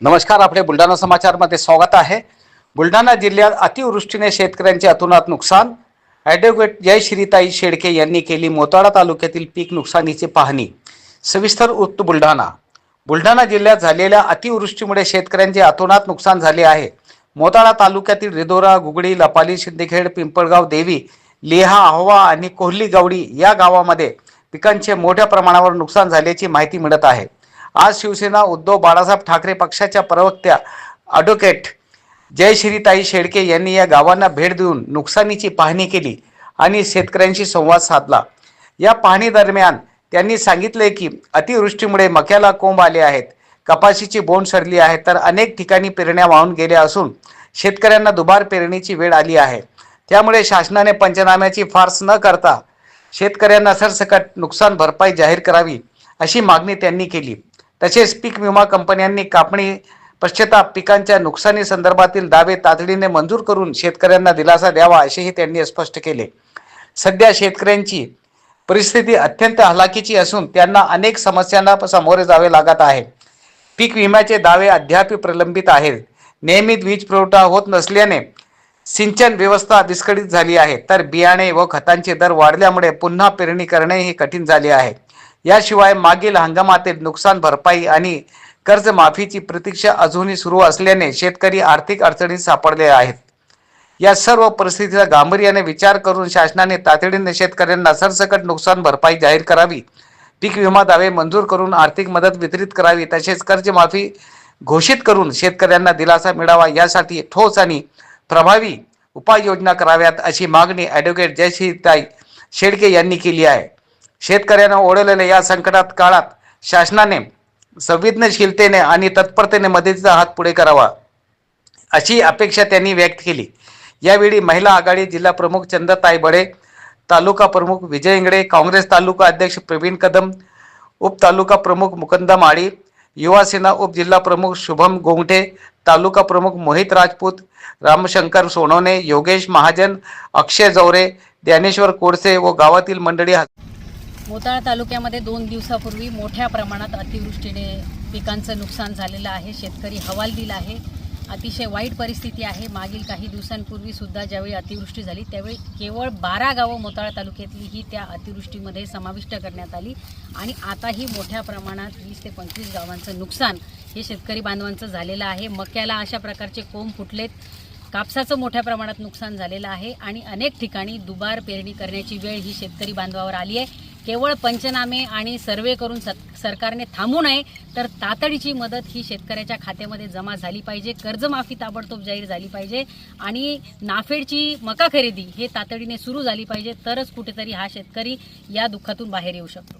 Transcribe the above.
नमस्कार आपले बुलढाणा समाचारमध्ये स्वागत आहे. बुलढाणा जिल्ह्यात अतिवृष्टीने शेतकऱ्यांचे अतोनात नुकसान. ॲडव्होकेट जयश्रीताई शेडके यांनी केली मोताळा तालुक्यातील पीक नुकसानीची पाहणी. सविस्तर वृत्त बुलढाणा. बुलढाणा जिल्ह्यात झालेल्या अतिवृष्टीमुळे शेतकऱ्यांचे अतोनात नुकसान झाले आहे. मोताळा तालुक्यातील रिदोरा गुगडी लपाली शिंदेखेड पिंपळगाव देवी लेहा आव्हा आणि कोहली गावडी या गावामध्ये पिकांचे मोठ्या प्रमाणावर नुकसान झाल्याची माहिती मिळत आहे. आज शिवसेना उद्धव बाळासाहेब ठाकरे पक्षाच्या प्रवक्त्या ॲडव्होकेट जयश्रीताई शेडके यांनी या गावांना भेट देऊन नुकसानीची पाहणी केली आणि शेतकऱ्यांशी संवाद साधला. या पाहणी दरम्यान त्यांनी सांगितले की अतिवृष्टीमुळे मक्याला कोंब आले आहेत कपाशीची बोंड सरली आहे तर अनेक ठिकाणी पेरण्या वाहून गेल्या असून शेतकऱ्यांना दुबार पेरणीची वेळ आली आहे. त्यामुळे शासनाने पंचनाम्याची फार्स न करता शेतकऱ्यांना सरसकट नुकसान भरपाई जाहीर करावी अशी मागणी त्यांनी केली. तसेच पीक विमा कंपन्यांनी कापणी पश्चाताप पिकांच्या नुकसानी संदर्भातील दावे तातडीने मंजूर करून शेतकऱ्यांना दिलासा द्यावा असेही त्यांनी स्पष्ट केले. सध्या शेतकऱ्यांची परिस्थिती अत्यंत हलाखीची असून त्यांना अनेक समस्यांना सामोरे जावे लागत आहे. पीक विम्याचे दावे अद्याप प्रलंबित आहेत. नियमित वीज पुरवठा होत नसल्याने सिंचन व्यवस्था विस्कळीत झाली आहे. तर बियाणे व खतांचे दर वाढल्यामुळे पुन्हा पेरणी करणेही कठीण झाले आहे. याशिवाय मागील हंगामातील नुकसान भरपाई आणि कर्जमाफीची प्रतीक्षा अजूनही सुरू असल्याने शेतकरी आर्थिक अडचणीत सापडले आहेत. या सर्व परिस्थितीचा गांभीर्याने विचार करून शासनाने तातडीने शेतकऱ्यांना सरसकट नुकसान भरपाई जाहीर करावी पीक विमा दावे मंजूर करून आर्थिक मदत वितरित करावी तसेच कर्जमाफी घोषित करून शेतकऱ्यांना दिलासा मिळावा यासाठी ठोस आणि प्रभावी उपाययोजना कराव्यात अशी मागणी ॲडव्होकेट जयश्रीताई शेडके यांनी केली आहे. शेतकऱ्यांना ओढवलेल्या या संकटात काळात शासनाने संवेदनशीलतेने आणि तत्परतेने मदतीचा हात पुढे करावा अशी अपेक्षा त्यांनी व्यक्त केली. यावेळी महिला आघाडी जिल्हा प्रमुख चंद्रताई बडे तालुका प्रमुख विजय इंगडे काँग्रेस तालुका अध्यक्ष प्रवीण कदम उप तालुका प्रमुख मुकुंदा माळी युवासेना उप जिल्हा प्रमुख शुभम गोंगटे तालुका प्रमुख मोहित राजपूत रामशंकर सोनवणे योगेश महाजन अक्षय जवरे ज्ञानेश्वर कोडसे व गावातील मंडळी मोताळा तालुक्यामध्ये दोन दिवसापूर्वी मोठ्या प्रमाणात अतिवृष्टीने पिकांचं नुकसान झालेलं आहे. शेतकरी हवालदिल आहे. अतिशय वाईट परिस्थिती आहे. मागील काही दिवसांपूर्वी सुद्धा ज्यावेळी अतिवृष्टी झाली त्यावेळी केवळ बारा गावं मोताळा तालुक्यातली ही त्या अतिवृष्टीमध्ये समाविष्ट करण्यात आली. आणि आताही मोठ्या प्रमाणात वीस ते पंचवीस गावांचं नुकसान हे शेतकरी बांधवांचं झालेलं आहे. मक्याला अशा प्रकारचे कोंब फुटलेत. कापसाचं मोठ्या प्रमाणात नुकसान झालेलं आहे. आणि अनेक ठिकाणी दुबार पेरणी करण्याची वेळ ही शेतकरी बांधवावर आली आहे. केवळ पंचनामे आणि सर्वे करून सरकारने थांबू नये तर तातडीची मदत ही शेतकऱ्याच्या खात्यामध्ये जमा झाली पाहिजे कर्जमाफी ताबडतोब जाहीर झाली पाहिजे आणि नाफेडची मका खरेदी हे तातडीने सुरू झाली पाहिजे तरच कुठेतरी हा शेतकरी या दुःखातून बाहेर येऊ शकतो.